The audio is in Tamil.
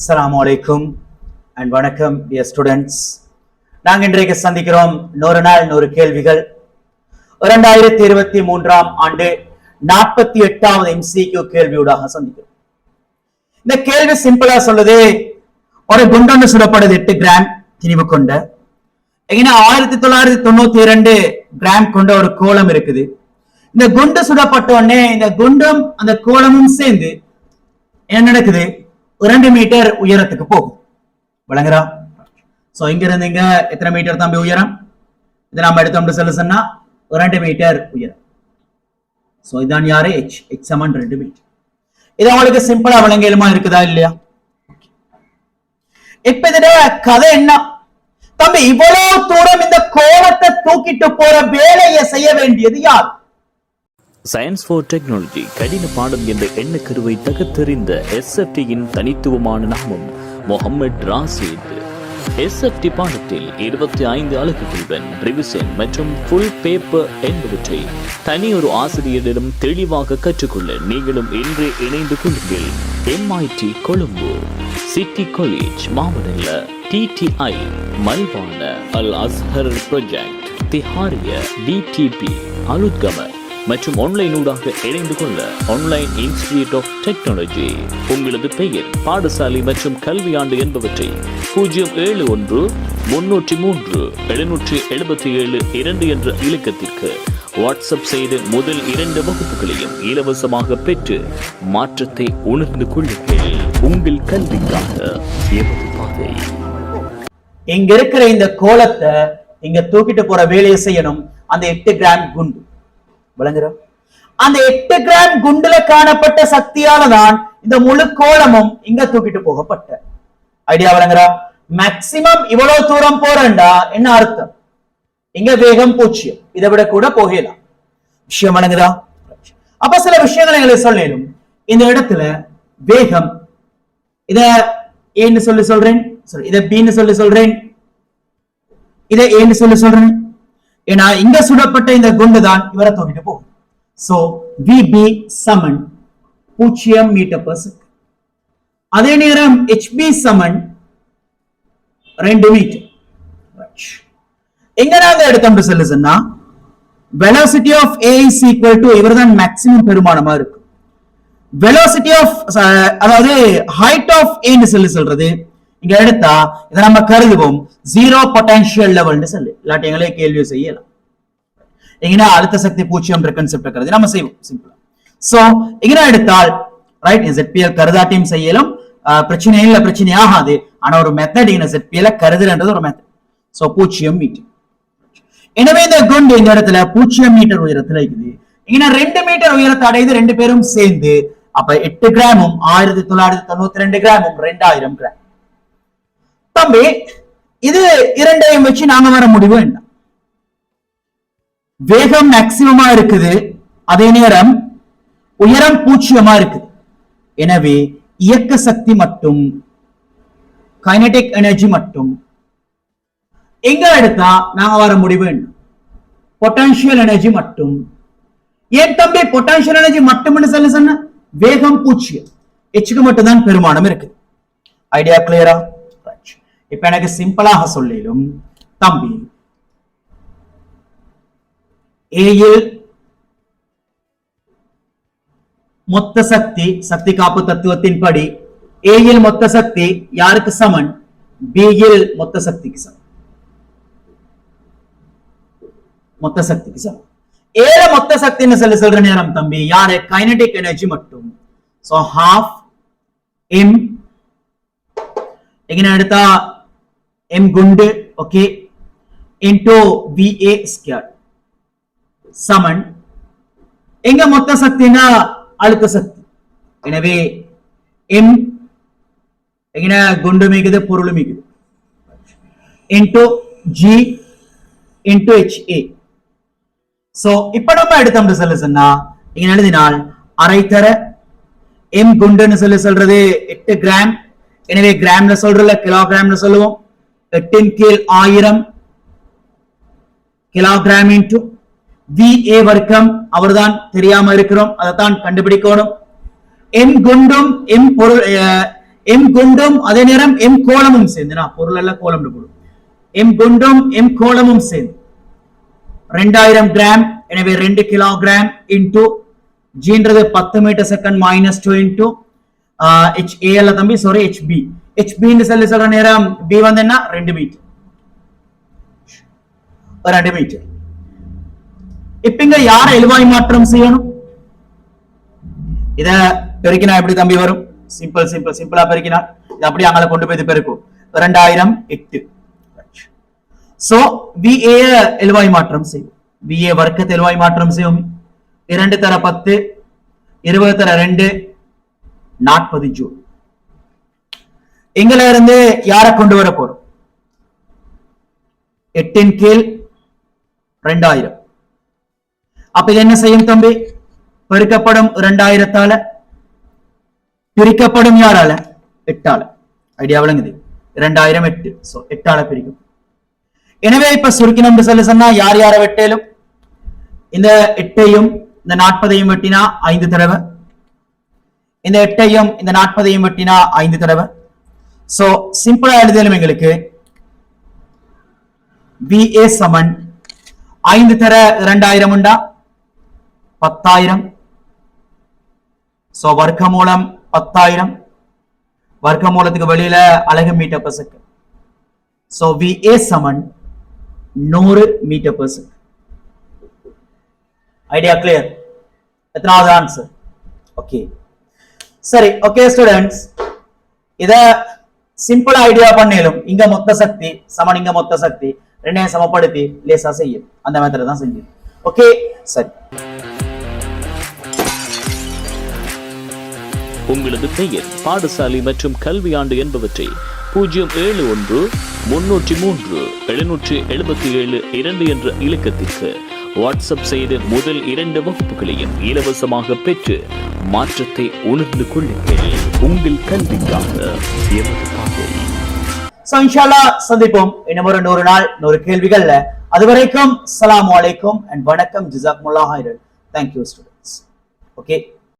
அஸ்லாம் வலைக்கும் அண்ட் வணக்கம் டியர் ஸ்டூடெண்ட்ஸ் நாங்கள் இன்றைக்கு சந்திக்கிறோம் நூறு நாள் நூறு கேள்விகள். இரண்டாயிரத்தி இருபத்தி மூன்றாம் ஆண்டு நாற்பத்தி எட்டாவது எம்சிக்யூ கேள்வியூடாக சந்திக்கிறோம். இந்த கேள்வி சிம்பிளா சொல்லுது. ஒரு குண்டொன்று சுடப்படுது எட்டு கிராம் திணிவு கொண்ட. எங்கன்னா ஆயிரத்தி தொள்ளாயிரத்தி தொண்ணூத்தி இரண்டு கிராம் கொண்ட ஒரு கோலம் இருக்குது. இந்த குண்டு சுடப்பட்ட உடனே இந்த குண்டும் அந்த கோலமும் சேர்ந்து என்ன நடக்குது? இரண்டு மீட்டர் உயரத்துக்கு போகும். விளங்குறா? சோ இங்க இருந்து இங்க எத்தனை மீட்டர் தம்பி உயரம்? இதை நம்ம எடுத்தோம்னு சொல்ல சொன்னா இரண்டு மீட்டர் உயரம். சோ இதான் யாரு? எச் எச் சமன் ரெண்டு மீட்டர். இது அவங்களுக்கு சிம்பிளா விளங்கலுமா இருக்குதா இல்லையா? இப்ப இதோட கதை என்ன? தம்பி இவ்வளவு தூரம் இந்த கோலத்தை தூக்கிட்டு போற வேலையை செய்ய வேண்டியது யார்? சயின்ஸ் ஃபார் டெக்னாலஜி கடின பாடம் என்ற எண்ணக்கருவை தகர்த்தெறிந்த எஸ்எஃப்டியின் தனித்துவமான நாமம் முகமது ராசித் எஸ்எஃப்டி பாடத்தில் இருபத்தி ஐந்து அலகுகளுடன் ரிவிஷன் மற்றும் ஃபுல் பேப்பர் என்பவற்றை தனி ஒரு ஆசிரியரிடம் தெளிவாக கற்றுக்கொள்ள நீங்களும் இன்றே இணைந்து கொள்ளுங்கள். MIT Colombo city college மாவட்டல்ல DDI Malwana Al Azhar project Thihariya DTP Aluthgama மற்றும் ஆன்லைன் ஊடாக இணைந்து கொள்ள ஆன்லைன் இன்ஸ்டிடியூட் ஆஃப் டெக்னாலஜி உங்களது பெயர் பாடசாலை மற்றும் கல்வி ஆண்டு என்பவற்றை பூஜ்ஜியம் ஏழு ஒன்று முன்னூற்றி மூன்று எழுநூற்றி எழுபத்தி ஏழு இரண்டு என்ற இலக்கத்திற்கு வாட்ஸ்அப் செய்து முதல் இரண்டு வகுப்புகளையும் இலவசமாக பெற்று மாற்றத்தை உணர்ந்து கொள்ளுங்கள். உங்கள் கல்விக்காக எமது பாதை. இங்க இருக்கிற இந்த கோலத்தை இங்க தூக்கிட்டு போற வேலையை செய்யணும். அந்த எட்டு கிராம் குண்டு. விளங்குறோம். அந்த எட்டு கிராம் குண்டுல காணப்பட்ட சக்தியால தான் இந்த முழு கோலமும் இங்க தூக்கிட்டு போகப்பட்ட. ஐடியா விளங்குறா? மேக்சிமம் இவ்வளவு தூரம் போறேன்டா என்ன அர்த்தம்? இங்க வேகம் பூச்சியம் இதை விட கூட போகலாம். விஷயம் வழங்குதா அப்ப சில விஷயங்களை எங்களுக்கு சொல்லணும் இந்த இடத்துல வேகம். இத ஏன்னு சொல்லி சொல்றேன். இத பின்னு சொல்லி சொல்றேன். இத ஏன்னு சொல்லி சொல்றேன். ஏன்னா இங்க சுடப்பட்ட இந்த குண்டு தான் இவரை தூக்கிட்டு போகும். சோ வி பி சமன் பூஜ்ஜியம் மீட்டர் per அதே நேரம் ஹெச்பி சமன் ரெண்டு மீட்டர். எங்க நாங்க எடுத்தோம் சொல்லு சொன்னா velocity of a is equal to இவர்தான் மேக்ஸிமம் பெருமானமா இருக்கு velocity of அதாவது height of a ன்னு சொல்லி சொல்றது இங்க எடுத்தா இதை நம்ம கருதுவோம். ஜீரோ பொட்டன்ஷியல் லெவல்னு சொல்லி. இல்லாட்டி எங்களே கேள்வி செய்யலாம். எங்கன்னா அழுத்த சக்தி பூச்சியம் கன்செப்ட் கருதி நம்ம செய்வோம். சிம்பிளா சோ எங்கன்னா எடுத்தால் ரைட் ZPL கருதாட்டியும் செய்யலாம் பிரச்சனை இல்லை பிரச்சனை ஆகாது. ஆனா ஒரு மெத்தட் இங்க ZPL கருதுன்றது ஒரு மெத்தட் சோ பூச்சியம் மீட்டர் எனவே இந்த குண்டு இந்த இடத்துல பூஜ்ஜியம் மீட்டர் உயரத்துல இருக்குது. இங்க ரெண்டு மீட்டர் உயரத்தை அடையுது ரெண்டு பேரும் சேர்ந்து அப்ப எட்டு கிராமும் ஆயிரத்தி தொள்ளாயிரத்தி தொண்ணூத்தி ரெண்டு கிராமும் ரெண்டாயிரம் கிராம் தம்பி இது இரண்டையும் வச்சு நாங்க வர முடிவு என்ன? வேகம் மேக்சிமமா இருக்குது அதே நேரம் உயரம் பூச்சியமா இருக்குது. எனவே இயக்க சக்தி மட்டும் கைனடிக் எனர்ஜி மட்டும். எங்க எடுத்தா நாங்க வர முடிவு பொட்டன்ஷியல் எனர்ஜி மட்டும். ஏன் தம்பி பொட்டன்ஷியல் எனர்ஜி மட்டும்னு சொல்ல சொன்ன? வேகம் பூச்சியம் எச்சுக்கு மட்டும்தான் பெருமானம் இருக்கு ஐடியா கிளியரா இப்ப எனக்கு சிம்பிளாக சொல்லிலும் தம்பி ஏயில் மொத்த சக்தி சக்தி காப்பு தத்துவத்தின் படி ஏயில் மொத்த சக்தி யாருக்கு சமன்? பியில் மொத்த சக்திக்கு சமன் மொத்த சக்திக்கு சமம். ஏல மொத்த சக்தின்னு சொல்லி சொல்ற நேரம் தம்பி யாரு? கைனடிக் எனர்ஜி மட்டும். சோ ஹாஃப் எம் எங்க எடுத்தா எம் குண்டு okay into V A square சமன் எங்க மொத்த சக்தினா அழுத்த சக்தி? எனவே எம் எங்க குண்டு மிகுது பொருள் மிகுது into G into H A so இப்ப நம்ம எடுத்தோம்னு சொல்ல சொன்னா இங்க எழுதினால் அரை தர எம் குண்டுன்னு சொல்லி சொல்றது எட்டு கிராம் எனவே கிராம்ல சொல்றல கிலோகிராம்ல சொல்லுவோம். எட்டின் கீழ் ஆயிரம் கிலோகிராம் இன்டு வி ஏ வர்க்கம். அவர்தான் தெரியாம இருக்கிறோம். அதைத்தான் கண்டுபிடிக்கணும். எம் குண்டும் எம் பொருள் எம் குண்டும் அதே நேரம் எம் கோலமும் சேர்ந்து. நான் பொருள் எல்லாம் கோலம் போடும் எம் குண்டும் எம் கோலமும் சேர்ந்து. ரெண்டாயிரம் கிராம் எனவே ரெண்டு கிலோகிராம் இன்டூ ஜின்றது பத்து metre second minus two into H ஏஎல்ல தம்பி சாரி ஹெச் பி ஹெச்பின்னு சொல்லி சொல்ற நேரம் பி வந்து என்ன ரெண்டு மீட்டர் ரெண்டு மீட்டர் இப்ப இங்க யார எழுவாய் மாற்றம் செய்யணும்? இத பெருக்கினா எப்படி தம்பி வரும்? சிம்பிள் சிம்பிள் சிம்பிளா பெருக்கினா இது அப்படியே அங்கே கொண்டு போய் பெருக்கும். ரெண்டாயிரம் எட்டு. சோ விஏ எழுவாய் மாற்றம் செய்யும் விஏ வர்க்கத்தை எழுவாய் மாற்றம் செய்யும் இரண்டு தர பத்து இருபது தர ரெண்டு நாற்பது ஜூன் எங்களை இருந்து யாரை கொண்டு வர போறோம்? எட்டின் கீழ் ரெண்டாயிரம் அப்ப இது என்ன செய்யும் தம்பி? பெருக்கப்படும் இரண்டாயிரத்தால பிரிக்கப்படும் யாரால? எட்டால. ஐடியா விளங்குது. இரண்டாயிரம் எட்டு. சோ எட்டால பிரிக்கும். எனவே இப்ப சுருக்கினம் சொல்ல சொன்னா யார் யாரை வெட்டேலும் இந்த எட்டையும் இந்த நாற்பதையும் வெட்டினா ஐந்து தடவை. இந்த எட்டையும் இந்த நாற்பதையும் வெட்டினா ஐந்து தடவை. சோ சிம்பிளா எழுதியாலும் எங்களுக்கு விஏ சமன் ஐந்து தர இரண்டாயிரம் உண்டா? பத்தாயிரம். சோ வர்க்க மூலம் பத்தாயிரம். வர்க்க மூலத்துக்கு வெளியில அழகு metre per second. So A சமன் நூறு மீட்டர் per ஐடியா கிளியர் எத்தனாவது ஆன்சர் ஓகே சரி ஓகே ஸ்டூடெண்ட்ஸ் இத சிம்பிள் ஐடியா பண்ணிலும். இங்க மொத்த சக்தி சமன் இங்க மொத்த சக்தி. ரெண்டையும் சமப்படுத்தி லேசா செய்யும். அந்த மாதிரி தான் செஞ்சு ஓகே சரி. உங்களது பெயர் பாடசாலை மற்றும் கல்வி ஆண்டு என்பவற்றை பூஜ்ஜியம் ஏழு ஒன்று முன்னூற்றி மூன்று எழுநூற்றி எழுபத்தி ஏழு இரண்டு என்ற இலக்கத்திற்கு வாட்ஸ்அப் செய்து முதல் இரண்டு வகுப்புகளையும் இலவசமாக பெற்று மாற்றத்தை உணர்ந்து கொள்ளுங்கள். உங்கள் கல்விக்காக சந்திப்போம். இன்னும் ஒரு நூறு நாள் நூறு கேள்விகள்ல. அது வரைக்கும் அண்ட் வணக்கம் ஜிசாக் முல்லா தேங்க்யூ ஸ்டூடெண்ட்ஸ் ஓகே